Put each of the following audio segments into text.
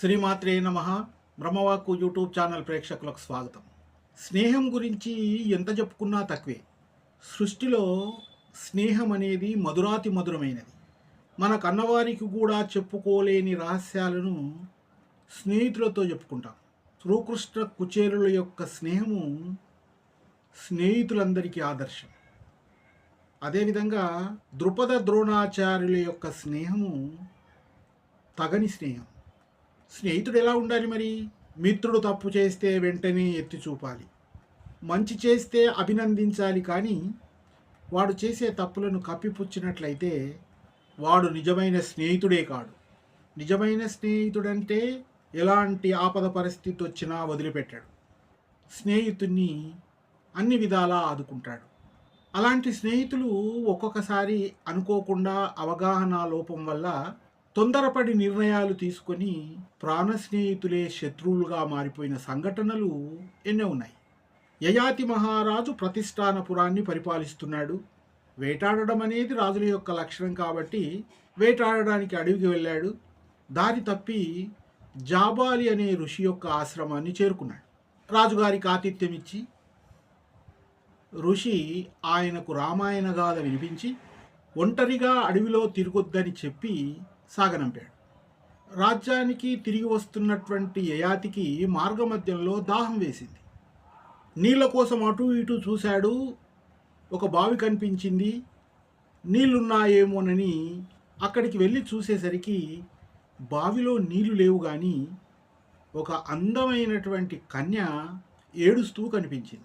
శ్రీమాత్రే నమ. బ్రహ్మవాక్కు YouTube channel ప్రేక్షకులకు స్వాగతం. స్నేహం గురించి ఎంత చెప్పుకున్నా తక్కువే. సృష్టిలో స్నేహం అనేది మధురాతి మధురమైనది. మన కన్నవారికి కూడా చెప్పుకోలేని రహస్యాలను స్నేహితులతో చెప్పుకుంటాం. శ్రీకృష్ణ కుచేరుల యొక్క స్నేహము స్నేహితులందరికీ ఆదర్శం. అదేవిధంగా ద్రుపద ద్రోణాచార్యుల యొక్క స్నేహము తగని స్నేహం. స్నేహితుడు ఎలా ఉండాలి మరి? మిత్రుడు తప్పు చేస్తే వెంటనే ఎత్తి చూపాలి. మంచి చేస్తే అభినందించాలి కానీ వాడు చేసే తప్పులను కప్పిపుచ్చినట్లయితే వాడు నిజమైన స్నేహితుడే కాడు. నిజమైన స్నేహితుడంటే ఎలాంటి ఆపద పరిస్థితి వచ్చినా వదిలిపెట్టాడు. స్నేహితుణ్ణి అన్ని విధాలా ఆదుకుంటాడు. అలాంటి స్నేహితులు ఒక్కొక్కసారి అనుకోకుండా అవగాహన లోపం వల్ల తొందరపడి నిర్ణయాలు తీసుకొని ప్రాణ స్నేహితులే శత్రువులుగా మారిపోయిన సంఘటనలు ఎన్నో ఉన్నాయి. యయాతి మహారాజు ప్రతిష్టానపురాన్ని పరిపాలిస్తున్నాడు. వేటాడడం అనేది రాజుల యొక్క లక్షణం కాబట్టి వేటాడడానికి అడవికి వెళ్ళాడు. దారి తప్పి జాబాలి అనే ఋషి యొక్క ఆశ్రమాన్ని చేరుకున్నాడు. రాజుగారికి ఆతిథ్యం ఇచ్చి ఋషి ఆయనకు రామాయణ గాథ వినిపించి ఒంటరిగా అడవిలో తిరగొద్దని చెప్పి సాగనంపాడు. రాజ్యానికి తిరిగి వస్తున్నటువంటి యయాతికి మార్గమధ్యంలో దాహం వేసింది. నీళ్ళ కోసం అటు ఇటు చూశాడు. ఒక బావి కనిపించింది. నీళ్ళున్నాయేమోనని అక్కడికి వెళ్ళి చూసేసరికి బావిలో నీళ్ళు లేవు కానీ ఒక అందమైనటువంటి కన్య ఏడుస్తూ కనిపించింది.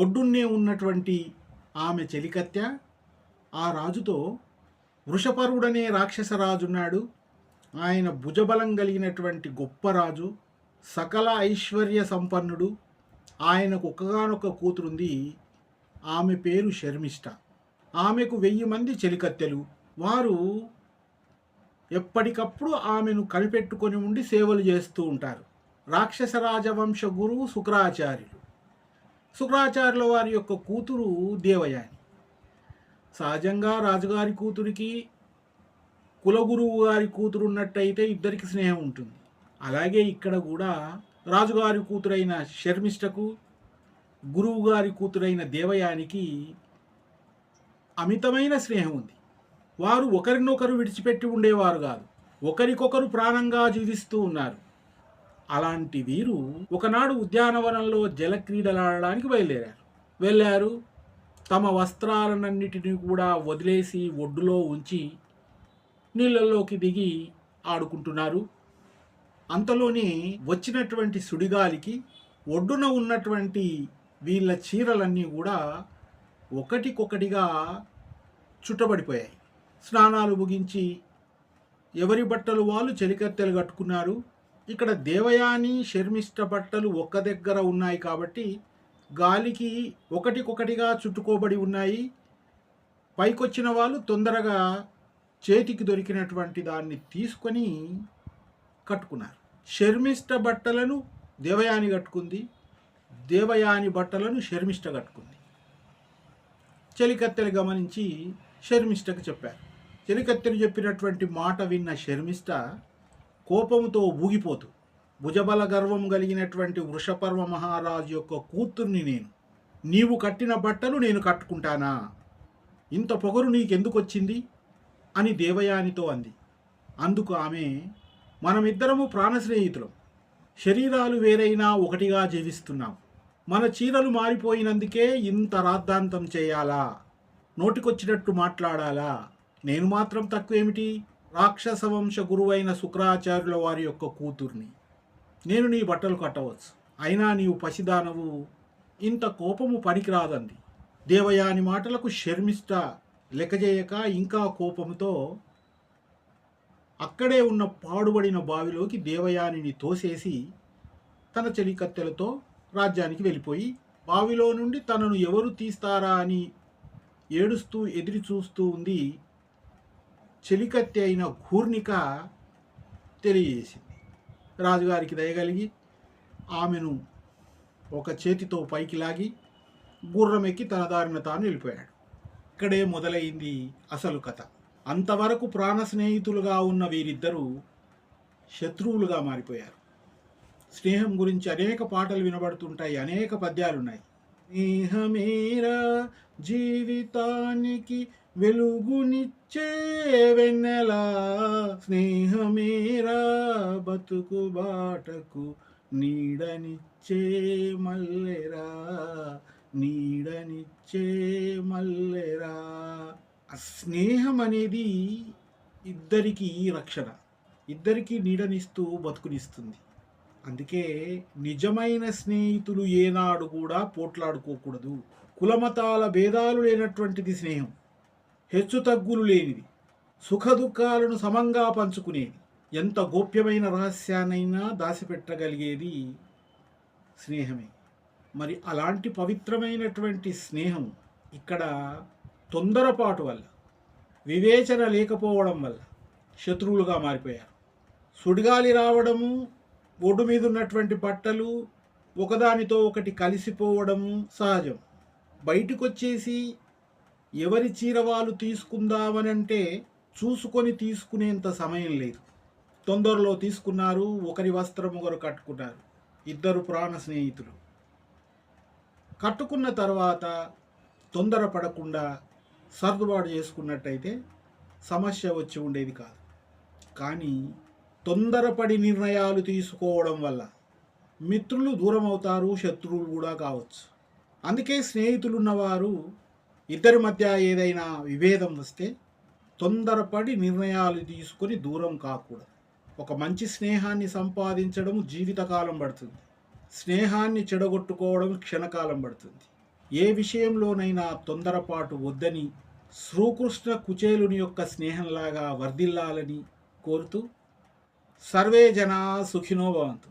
ఒడ్డున్నే ఉన్నటువంటి ఆమె చెలికత్తె ఆ రాజుతో వృషపరుడనే రాక్షసరాజున్నాడు ఆయన భుజబలం కలిగినటువంటి గొప్ప రాజు సకల ఐశ్వర్య సంపన్నుడు ఆయనకు ఒక్కగానొక్క కూతురుంది. ఆమె పేరు శర్మిష్ట ఆమెకు వెయ్యి మంది చెలికత్తెలు. వారు ఎప్పటికప్పుడు ఆమెను కనిపెట్టుకొని ఉండి సేవలు చేస్తూ ఉంటారు. రాక్షస రాజవంశ గురువు శుక్రాచార్యులు. శుక్రాచార్యుల వారి యొక్క కూతురు దేవయాని. సహజంగా రాజుగారి కూతురికి కులగురువు గారి కూతురు ఉన్నట్టయితే ఇద్దరికి స్నేహం ఉంటుంది. అలాగే ఇక్కడ కూడా రాజుగారి కూతురైన శర్మిష్టకు గురువు గారి కూతురైన దేవయానికి అమితమైన స్నేహం ఉంది. వారు ఒకరినొకరు విడిచిపెట్టి ఉండేవారు కాదు. ఒకరికొకరు ప్రాణంగా జీవిస్తూ ఉన్నారు. అలాంటి వీరు ఒకనాడు ఉద్యానవనంలో జలక్రీడలాడడానికి బయలుదేరారు. వెళ్ళారు. తమ వస్త్రాలన్నిటినీ కూడా వదిలేసి ఒడ్డులో ఉంచి నీళ్ళల్లోకి దిగి ఆడుకుంటున్నారు. అంతలోనే వచ్చినటువంటి సుడిగాలికి ఒడ్డున ఉన్నటువంటి వీళ్ళ చీరలన్నీ కూడా ఒకటికొకటిగా చుట్టబడిపోయాయి. స్నానాలు ముగించి ఎవరి బట్టలు వాళ్ళు చెలికత్తెలు కట్టుకున్నారు. ఇక్కడ దేవయాని శర్మిష్ట బట్టలు ఒక్క దగ్గర ఉన్నాయి కాబట్టి గాలికి ఒకటికొకటిగా చుట్టుకోబడి ఉన్నాయి. పైకొచ్చిన వాళ్ళు తొందరగా చేతికి దొరికినటువంటి దాన్ని తీసుకొని కట్టుకున్నారు. శర్మిష్ట బట్టలను దేవయాని కట్టుకుంది. దేవయాని బట్టలను శర్మిష్ట కట్టుకుంది. చెలికత్తెలు గమనించి శర్మిష్టకు చెప్పారు. చెలికత్తెలు చెప్పినటువంటి మాట విన్న శర్మిష్ట కోపంతో ఊగిపోతూ భుజబల గర్వం కలిగినటువంటి వృషపర్వ మహారాజు యొక్క కూతుర్ని నేను. నీవు కట్టిన బట్టలు నేను కట్టుకుంటానా? ఇంత పొగరు నీకెందుకు వచ్చింది అని దేవయానితో అంది. అందుకు ఆమె మనమిద్దరము ప్రాణ స్నేహితులం శరీరాలు వేరైనా ఒకటిగా జీవిస్తున్నాం. మన చీరలు మారిపోయినందుకే ఇంత రాద్ధాంతం చేయాలా? నోటికొచ్చినట్టు మాట్లాడాలా? నేను మాత్రం తక్కువేమిటి? రాక్షస వంశ గురువైన శుక్రాచార్యుల వారి యొక్క కూతుర్ని. నేను నీ బట్టలు కట్టవచ్చు. అయినా నీవు పసిదానవు. ఇంత కోపము పనికిరాదండి దేవయాని మాటలకు శర్మిష్ట లెక్కజేయక ఇంకా కోపంతో అక్కడే ఉన్న పాడుబడిన బావిలోకి దేవయానిని తోసేసి తన చెలికత్తెలతో రాజ్యానికి వెళ్ళిపోయి బావిలో నుండి తనను ఎవరు తీస్తారా అని ఏడుస్తూ ఎదిరి చూస్తూ ఉంది చెలికత్తె అయిన ఘూర్ణిక తెలియజేసింది. రాజుగారికి దయగలిగి ఆమెను ఒక చేతితో పైకి లాగి గుర్రం ఎక్కి తన దారిన తాను వెళ్ళిపోయాడు. ఇక్కడే మొదలైంది అసలు కథ. అంతవరకు ప్రాణ స్నేహితులుగా ఉన్న వీరిద్దరూ శత్రువులుగా మారిపోయారు. స్నేహం గురించి అనేక పాటలు వినబడుతుంటాయి అనేక పద్యాలు ఉన్నాయి స్నేహమేరా జీవితానికి వెలుగునిచ్చే వెన్నెలా స్నేహమేరా బతుకు బాటకు నీడనిచ్చే మల్లెరా నీడనిచ్చే మల్లెరా. ఆ స్నేహం అనేది ఇద్దరికి రక్షణ. ఇద్దరికి నీడనిస్తూ బతుకునిస్తుంది. అందుకే నిజమైన స్నేహితులు ఏనాడు కూడా పోట్లాడుకోకూడదు. కులమతాల భేదాలు లేనటువంటిది స్నేహం. హెచ్చుతగ్గులు లేనిది సుఖదుఖాలను సమంగా పంచుకునేది. ఎంత గోప్యమైన రహస్యాన్నైనా దాచిపెట్టగలిగేది స్నేహమే. మరి అలాంటి పవిత్రమైనటువంటి స్నేహం ఇక్కడ తొందరపాటు వల్ల వివేచన లేకపోవడం వల్ల శత్రువులుగా మారిపోయారు. సుడిగాలి రావడము ఒడ్డు మీద ఉన్నటువంటి బట్టలు ఒకదానితో ఒకటి కలిసిపోవడము సహజం. బయటకు వచ్చేసి ఎవరి చీర వాళ్ళు తీసుకుందామనంటే చూసుకొని తీసుకునేంత సమయం లేదు. తొందరలో తీసుకున్నారు ఒకరి వస్త్రం ఒకరు కట్టుకున్నారు. ఇద్దరు ప్రాణ స్నేహితులు. కట్టుకున్న తర్వాత తొందర పడకుండా సర్దుబాటు చేసుకున్నట్టయితే సమస్య వచ్చి ఉండేది కాదు. కానీ తొందరపడి నిర్ణయాలు తీసుకోవడం వల్ల మిత్రులు దూరం అవుతారు శత్రువులు కూడా కావచ్చు. అందుకే స్నేహితులున్నవారు ఇద్దరి మధ్య ఏదైనా విభేదం వస్తే తొందరపడి నిర్ణయాలు తీసుకొని దూరం కాకూడదు. ఒక మంచి స్నేహాన్ని సంపాదించడం జీవితకాలం పడుతుంది. స్నేహాన్ని చెడగొట్టుకోవడం క్షణకాలం పడుతుంది. ఏ విషయంలోనైనా తొందరపాటు వద్దని శ్రీకృష్ణ కుచేలుని యొక్క స్నేహంలాగా వర్ధిల్లాలని కోరుతూ సర్వే జనా సుఖినో భవంతు.